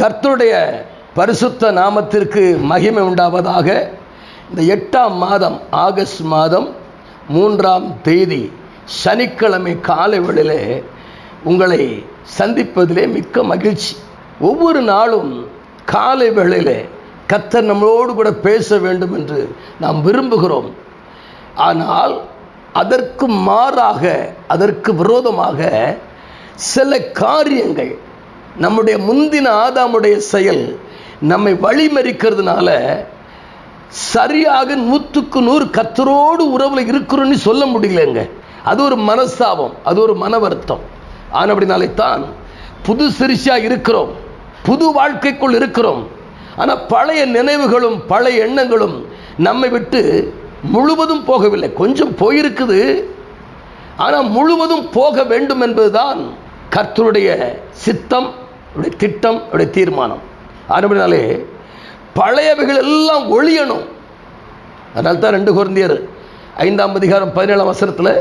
கர்த்தருடைய பரிசுத்த நாமத்திற்கு மகிமை உண்டாவதாக இந்த எட்டாம் மாதம் ஆகஸ்ட் மாதம் மூன்றாம் தேதி சனிக்கிழமை காலை வேளையிலே உங்களை சந்திப்பதிலே மிக்க மகிழ்ச்சி. ஒவ்வொரு நாளும் காலை வேளையிலே கர்த்தர் நம்மளோடு கூட பேச வேண்டும் என்று நாம் விரும்புகிறோம். ஆனால் அதற்கு மாறாக அதற்கு விரோதமாக சில காரியங்கள் நம்முடைய முந்தின ஆதாமுடைய செயல் நம்மை வழிமறிக்கிறதுனால சரியாக நூற்றுக்கு நூறு கத்தரோடு உறவுல இருக்கிறோன்னு சொல்ல முடியலங்க. அது ஒரு மனஸ்தாபம் அது ஒரு மன வருத்தம். ஆனபடினாலே தான் புது சிரிச்சா இருக்கிறோம் புது வாழ்க்கைக்குள் இருக்கிறோம். ஆனால் பழைய நினைவுகளும் பழைய எண்ணங்களும் நம்மை விட்டு முழுவதும் போகவில்லை. கொஞ்சம் போயிருக்குது. ஆனால் முழுவதும் போக வேண்டும் என்பதுதான் கர்த்தருடைய சித்தம் அவருடைய திட்டம் அவருடைய தீர்மானம். ஆனபடினாலே பழையவைகள் எல்லாம் ஒழியணும். அதனால தான் ரெண்டு குழந்தையர் ஐந்தாம் அதிகாரம் பதினேழாம் வசனத்தில்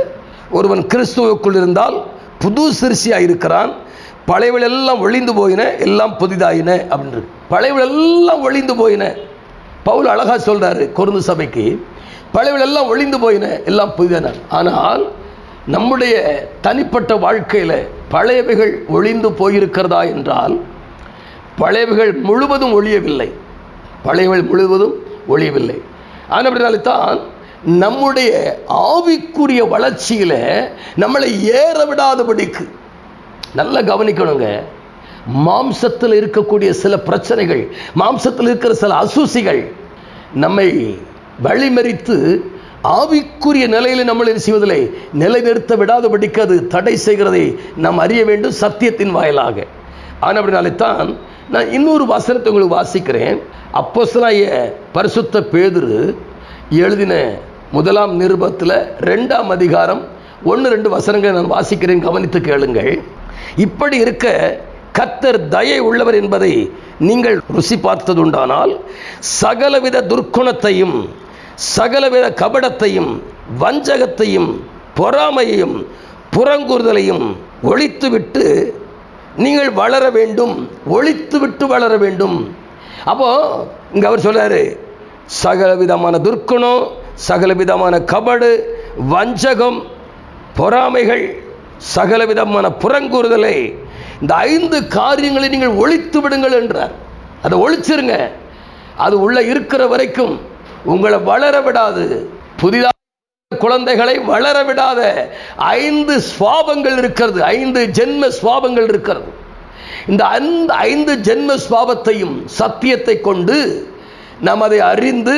ஒருவன் கிறிஸ்துவுக்குள் இருந்தால் புது சிறுசியாக இருக்கிறான் பழையவள் எல்லாம் ஒழிந்து போயின எல்லாம் புதிதாயின அப்படின்னு பழையவள் எல்லாம் ஒழிந்து போயின. பவுல் அழகா சொல்கிறாரு கொருந்து சபைக்கு பழையவள் எல்லாம் ஒழிந்து போயின எல்லாம் புதிதான. ஆனால் நம்முடைய தனிப்பட்ட வாழ்க்கையில் பழையவைகள் ஒழிந்து போயிருக்கிறதா என்றால் பழையவைகள் முழுவதும் ஒழியவில்லை. பழையவள் முழுவதும் ஒழியவில்லை. ஆனால் தான் நம்முடைய ஆவிக்குரிய வளர்ச்சியில் நம்மளை ஏற விடாதபடிக்கு நல்லா கவனிக்கணுங்க. மாம்சத்தில் இருக்கக்கூடிய சில பிரச்சனைகள் மாம்சத்தில் இருக்கிற சில அசூசிகள் நம்மை வழிமறித்து ஆவிக்குரிய நிலையில் நம்மளை செய்வதில்லை. நிலைநிறுத்த விடாதபடிக்கு அது தடை செய்கிறதை நாம் அறிய வேண்டும் சத்தியத்தின் வாயிலாக. ஆனால் தான் நான் இன்னொரு வசனத்தை உங்களுக்கு வாசிக்கிறேன். அப்போஸ்தலாய பரிசுத்த பேதுரு எழுதின முதலாம் நிருபத்தில் ரெண்டாம் அதிகாரம் ஒன்று ரெண்டு வசனங்களை நான் வாசிக்கிறேன் கவனித்து கேளுங்கள். இப்படி இருக்க கத்தர் தயை உள்ளவர் என்பதை நீங்கள் ருசி பார்த்ததுண்டானால் சகலவித துர்க்குணத்தையும் சகலவித கபடத்தையும் வஞ்சகத்தையும் பொறாமையையும் புறங்கூறுதலையும் ஒழித்துவிட்டு நீங்கள் வளர வேண்டும் ஒழித்துவிட்டு வளர வேண்டும். அப்போ இங்கே அவர் சொல்றாரு சகல விதமான துர்க்குணம் சகல விதமான கபடு வஞ்சகம் பொறாமைகள் சகல விதமான புறங்கூறுதலை இந்த ஐந்து காரியங்களை நீங்கள் ஒழித்து விடுங்கள் என்றார். அதை ஒழிச்சிருங்க. அது உள்ள இருக்கிற வரைக்கும் உங்களை வளர விடாது. புதிதாக குழந்தைகளை வளர விடாத. ஐந்து சுவாபங்கள் இருக்கிறது. ஐந்து ஜென்ம சுவாபங்கள் இருக்கிறது. இந்த அந்த ஐந்து ஜென்ம சுவாபத்தையும் சத்தியத்தை கொண்டு நாம் அதை அறிந்து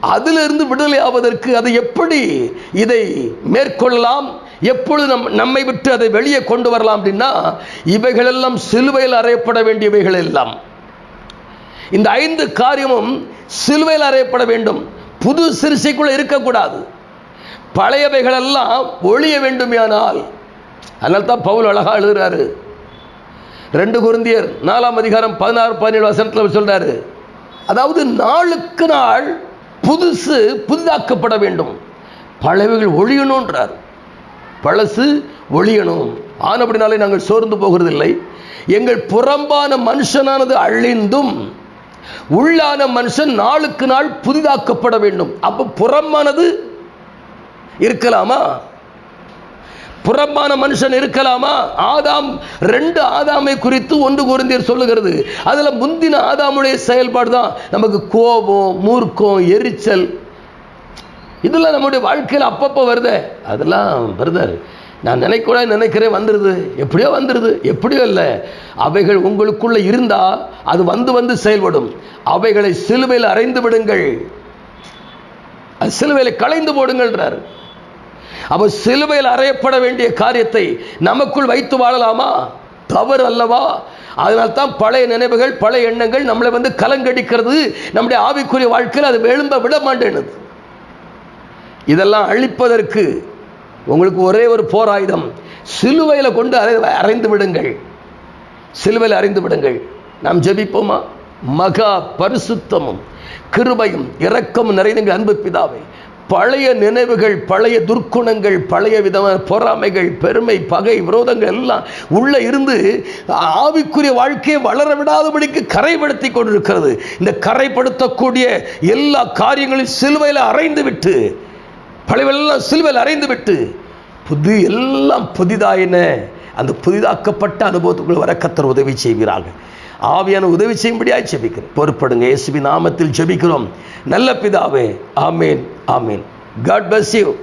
அதிலிருந்து விடுதலை ஆவதற்கு அதை எப்படி இதை மேற்கொள்ளலாம்? எப்பொழுது நம் நம்மை விட்டு அதை வெளியே கொண்டு வரலாம் அப்படின்னா இவைகளெல்லாம் சிலுவையில் அறையப்பட வேண்டியவைகள் எல்லாம் இந்த ஐந்து காரியமும் சிலுவையில் அறையப்பட வேண்டும். புது சிறுசைக்குள்ளே இருக்கக்கூடாது. பழையவைகளெல்லாம் ஒழிய வேண்டுமையானால் அதனால தான் பவுல் அழகா எழுதுறாரு. ரெண்டு குருந்தியர் நாலாம் அதிகாரம் பதினாறு பதினேழு வசனத்தில் சொல்கிறாரு அதாவது நாளுக்கு நாள் புதுசு புதிதாக்கப்பட வேண்டும். பழையவைகள் ஒழியணுன்றார் பழசு ஒழியணும். ஆனபடினாலே நாங்கள் சோர்ந்து போகிறதில்லை. எங்கள் புறம்பான மனுஷனானது அழிந்தும் உள்ளான மனுஷன் நாளுக்கு நாள் புதிதாக்கப்பட வேண்டும். அப்போ புறம்பானது இருக்கலாமா? புறம்பான மனுஷன் இருக்கலாமா? ஆதாம் ரெண்டு ஆதாமை குறித்து ஒன்று குருந்தியர் சொல்லுகிறது. அதில் முந்தின ஆதாமுடைய செயல்பாடு தான் நமக்கு கோபம் மூர்க்கம் எரிச்சல். இதெல்லாம் நம்முடைய வாழ்க்கையில் அப்பப்போ வருதே. அதெல்லாம் வருதாரு. நான் நினைக்கூட நினைக்கிறேன் வந்துடுது எப்படியோ வந்துடுது எப்படியோ இல்லை. அவைகள் உங்களுக்குள்ளே இருந்தால் அது வந்து வந்து செயல்படும். அவைகளை சிலுவையில் அறைந்து விடுங்கள். அது சிலுவையில் களைந்து போடுங்கள்ன்றார். அப்போ சிலுவையில் அறையப்பட வேண்டிய காரியத்தை நமக்குள் வைத்து வாழலாமா? தவறு அல்லவா? அதனால் தான் பழைய நினைவுகள் பழைய எண்ணங்கள் நம்மளை வந்து கலங்கடிக்கிறது. நம்முடைய ஆவிக்குரிய வாழ்க்கையில் அது எழும்ப விட மாட்டேனுது இதெல்லாம் அழிப்பதற்கு உங்களுக்கு ஒரே ஒரு போராயுதம் சிலுவையில் கொண்டு அறை அறைந்து விடுங்கள். சிலுவையில் அறைந்து விடுங்கள். நாம் ஜெபிப்போமா? மகா பரிசுத்தமும் கிருபையும் இரக்கமும் நிறைந்த அன்பு பிதாவை பழைய நினைவுகள் பழைய துர்க்குணங்கள் பழைய விதமான பொறாமைகள் பெருமை பகை விரோதங்கள் எல்லாம் உள்ள இருந்து ஆவிக்குரிய வாழ்க்கையை வளர விடாதபடிக்கு கரைப்படுத்தி கொண்டிருக்கிறது. இந்த கரைப்படுத்தக்கூடிய எல்லா காரியங்களையும் சிலுவையில் அறைந்து விட்டு பழையவெல்லாம் சிலுவையில் அறைந்து விட்டு புது எல்லாம் புதிதாயின அந்த புதிதாக்கப்பட்ட அனுபவத்துக்குள் வர கத்தர் உதவி செய்கிறார்கள். ஆவியான உதவி செய்யும்படியாய் ஜெபிக்கிறேன் பொறுப்படுங்க இயேசுவின் நாமத்தில் ஜெபிக்கிறோம். நல்ல பிதாவே ஆமேன் ஆமேன். God bless you